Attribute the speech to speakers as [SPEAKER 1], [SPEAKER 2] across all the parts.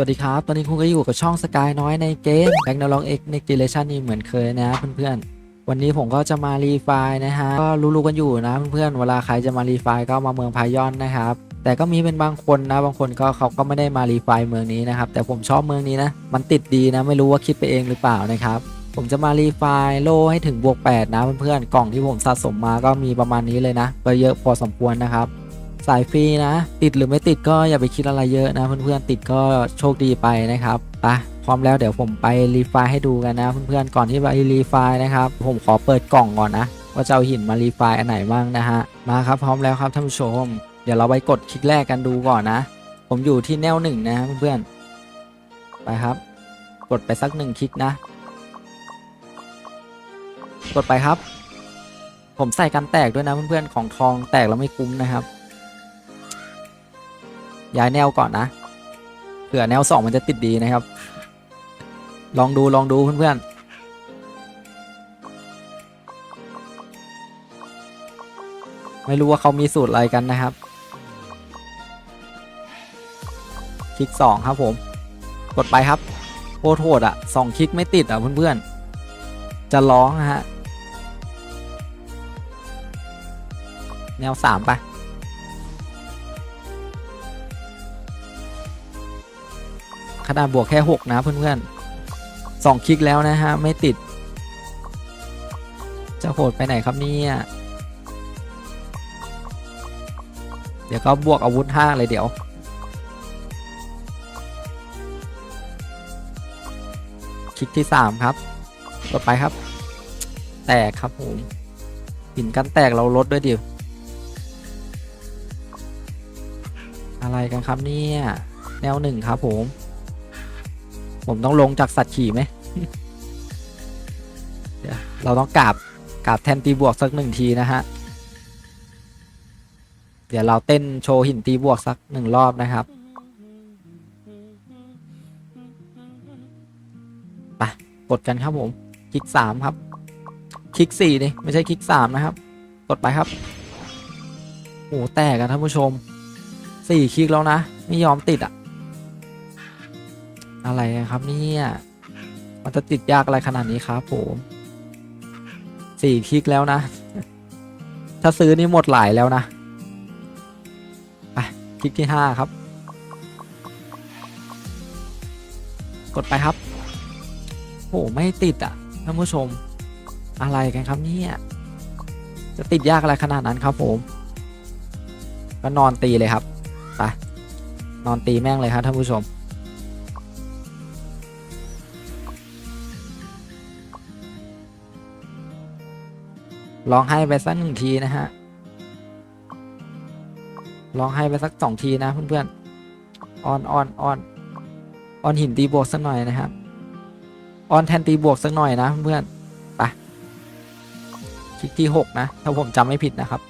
[SPEAKER 1] สวัสดีครับ ตอนนี้คุณก็อยู่กับช่องสกายน้อยในเกม b a c k n a l o g X Next Generation นี่เหมือนเคยนะเพื่อนๆ วันนี้ผมก็จะมารีไฟล์นะฮะ ก็รู้ๆกันอยู่นะเพื่อนๆ เวลาใครจะมารีไฟล์ก็มาเมืองพายอนนะครับ แต่ก็มีเป็นบางคนนะ บางคนก็เขาก็ไม่ได้มารีไฟล์เมืองนี้นะครับ แต่ผมชอบเมืองนี้นะ มันติดดีนะ ไม่รู้ว่าคิดไปเองหรือเปล่านะครับ ผมจะมารีไฟล์โลให้ถึงบวก8นะเพื่อนๆ กล่องที่ผมสะสมมาก็มีประมาณนี้เลยนะ ก็เยอะพอสมควรนะครับ สายฟรีนะ ติดหรือไม่ติดก็อย่าไปคิดอะไรเยอะนะ เพื่อนๆติดก็โชคดีไปนะครับไปพร้อมแล้วเดี๋ยวผมไปรีไฟให้ดูกันนะเพื่อนๆก่อนที่ไปรีไฟนะครับผมขอเปิดกล่องก่อนนะว่าจะเอาหินมารีไฟอันไหนบ้างนะฮะมาครับพร้อมแล้วครับท่านผู้ชม เดี๋ยวเราไปกดคลิกแรกกันดูก่อนนะ ผมอยู่ที่แนวหนึ่งนะเพื่อนๆไปครับ กดไปสักหนึ่งคลิกนะ กดไปครับ ผมใส่กันแตกด้วยนะเพื่อนๆของทองแตกแล้วไม่คุ้มนะครับ ย้ายแนวก่อนนะเผื่อแนวสองมันจะติดดีนะครับ ลองดูลองดูเพื่อนๆ ไม่รู้ว่าเขามีสูตรอะไรกันนะครับ คลิกสองครับผม กดไปครับโคตรโหดอะสองคลิกไม่ติดอะเพื่อนๆ จะร้องฮะ แนวสามไป ขนาดบวกแค่ 6 นะเพื่อนๆสองคลิกแล้วนะฮะ ไม่ติด จะโหดไปไหนครับเนี่ยเดี๋ยวก็บวกอาวุธ 5 เลยเดี๋ยว คลิกที่ 3 ครับกดไปครับ แตกครับผมหินกันแตกเราลดด้วยดิอะไรกันครับเนี่ย แนวหนึ่งครับผม ผมต้องลงจากสัตว์ขี่ไหมเดี๋ยวเราต้องกราบกราบแทนตีบวกสักหนึ่งทีนะฮะ เดี๋ยวเราเต้นโชว์หินตีบวกสักหนึ่งรอบนะครับไปกดกันครับผม คลิกสามครับ คลิกสี่นี่ไม่ใช่คลิกสามนะครับ กดไปครับโอ้แตกกันท่านผู้ชมสี่คลิกแล้วนะ ไม่ยอมติดอะ อะไรครับเนี่ยมันจะติดยากอะไรขนาดนี้ครับผมสี่คลิกแล้วนะ ถ้าซื้อนี่หมดหลายแล้วนะไปคลิกที่ห้าครับ กดไปครับโอ้ไม่ติดอะท่านผู้ชมอะไรกันครับเนี่ยจะติดยากอะไรขนาดนั้นครับผม ก็นอนตีเลยครับไปนอนตีแม่งเลยครับท่านผู้ชม ลองให้ไปสักหนึ่งทีนะฮะลองให้ไปสักสองทีนะเพื่อนๆออนออนออนออนหินตีบวกสักหน่อยนะครับออนแทนตีบวกสักหน่อยนะเพื่อนๆไปคลิกที่หกนะ ถ้าผมจำไม่ผิดนะครับ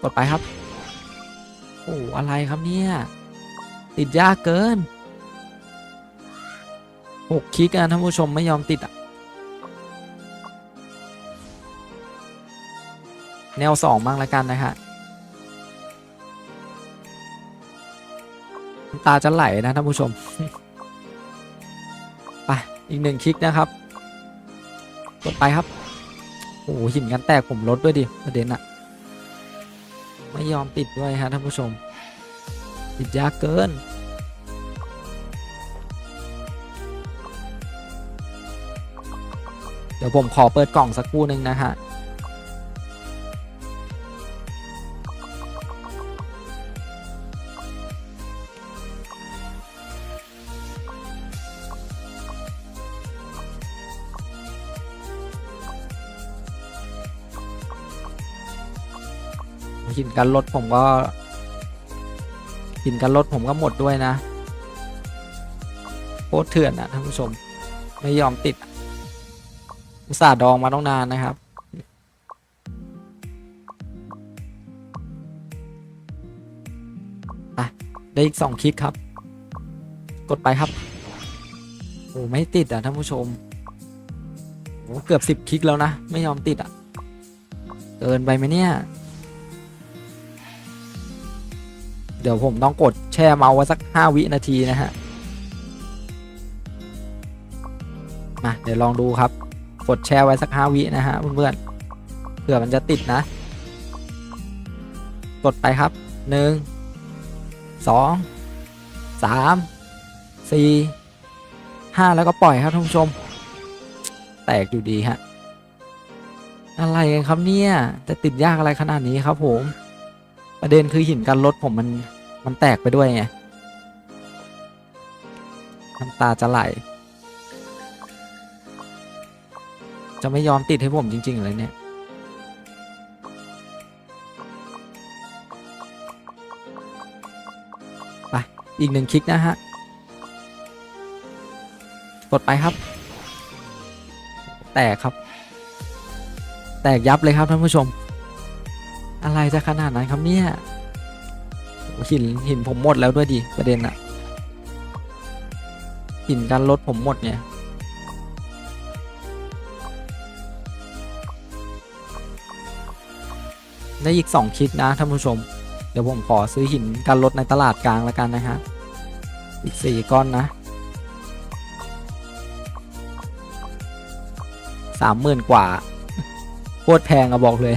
[SPEAKER 1] กดไปครับ โอ้อะไรครับเนี่ย ติดยากเกินหกคลิกอะท่านผู้ชมไม่ยอมติดอะ แนวสองบ้างละกันนะฮะตาจะไหลนะท่านผู้ชม ไป อีกหนึ่งคลิกนะครับกดไปครับ โอ้โหหินกันแตกผมลดด้วยดิประเด็นอะไม่ยอมติดด้วยฮะท่านผู้ชมติดยากเกินเดี๋ยวผมขอเปิดกล่องสักครู่หนึ่งนะฮะ หินกันรถผมก็ หินกันรถผมก็หมดด้วยนะโคตรเถื่อนอะท่านผู้ชม ไม่ยอมติดอุตส่าห์ดองมาต้องนานนะครับอะได้อีกสองคลิกครับ กดไปครับโอ้ไม่ติดอะท่านผู้ชมโอ้เกือบสิบคลิกแล้วนะ ไม่ยอมติดอะ เกินไปไหมเนี่ย ดี๋ยวผมต้องกดแช่เมาส์ไว้สัก 5 วินาทีนะฮะ มาเดี๋ยวลองดูครับ กดแช่ไว้สัก 5 วินะฮะเพื่อนๆเผื่อมันจะติดนะ กดไปครับ 1 2 3 4 5 แล้วก็ปล่อยครับท่านผู้ชม แตกอยู่ดีฮะ อะไรกันครับเนี่ย จะติดยากอะไรขนาดนี้ครับผมประเด็นคือหินกันรถผมมัน มันแตกไปด้วยไงน้ำตาจะไหล จะไม่ยอมติดให้ผมจริง ๆ เลยเนี่ย ไป อีกหนึ่งคลิกนะฮะ กดไปครับ แตกครับ แตกยับเลยครับท่านผู้ชม อะไรจะขนาดนั้นครับเนี่ย หินหินผมหมดแล้วด้วยดิประเด็นอะหินกันรถผมหมดเนี่ยได้อีก 2 คลิกนะท่านผู้ชม เดี๋ยวผมขอซื้อหินกันรถในตลาดกลางแล้วกันนะฮะ อีก 4 ก้อนนะสามหมื่นกว่าโคตรแพงอะบอกเลย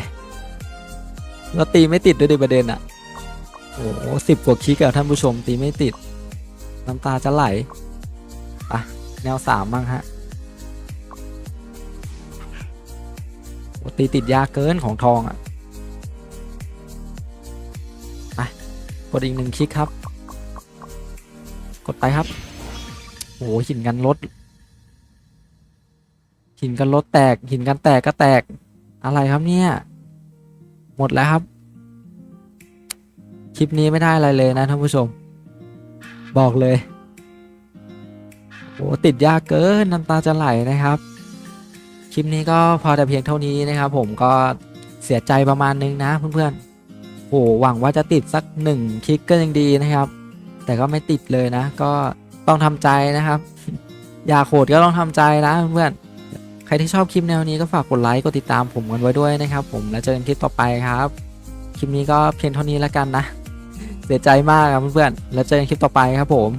[SPEAKER 1] แล้วตีไม่ติดด้วยดิประเด็นอะ โอ้โหสิบกว่าคลิกอะท่านผู้ชมตีไม่ติด น้ำตาจะไหลอะแนวสามบ้างฮะตีติดยากเกินของทองอะไปกดอีกหนึ่งคลิกครับ กดไปครับโอ้โหหินกันรถหินกันรถแตกหินกันแตกก็แตกอะไรครับเนี่ย หมดแล้วครับ คลิปนี้ไม่ได้อะไรเลยนะท่านผู้ชม บอกเลยโอ้ติดยากเกินน้ำตาจะไหลนะครับ คลิปนี้ก็พอแต่เพียงเท่านี้นะครับ ผมก็เสียใจประมาณนึงนะเพื่อนๆโอ้หวังว่าจะติดสักหนึ่งคลิกก็ยังดีนะครับ แต่ก็ไม่ติดเลยนะ ก็ต้องทำใจนะครับ อยากโหดก็ต้องทำใจนะเพื่อนๆใครที่ชอบคลิปแนวนี้ก็ฝากกดไลค์กดติดตามผมกันไว้ด้วยนะครับ ผมแล้วเจอกันคลิปต่อไปครับคลิปนี้ก็เพียงเท่านี้แล้วกันนะ เสียใจมากครับเพื่อนๆแล้วเจอกันคลิปต่อไปครับผม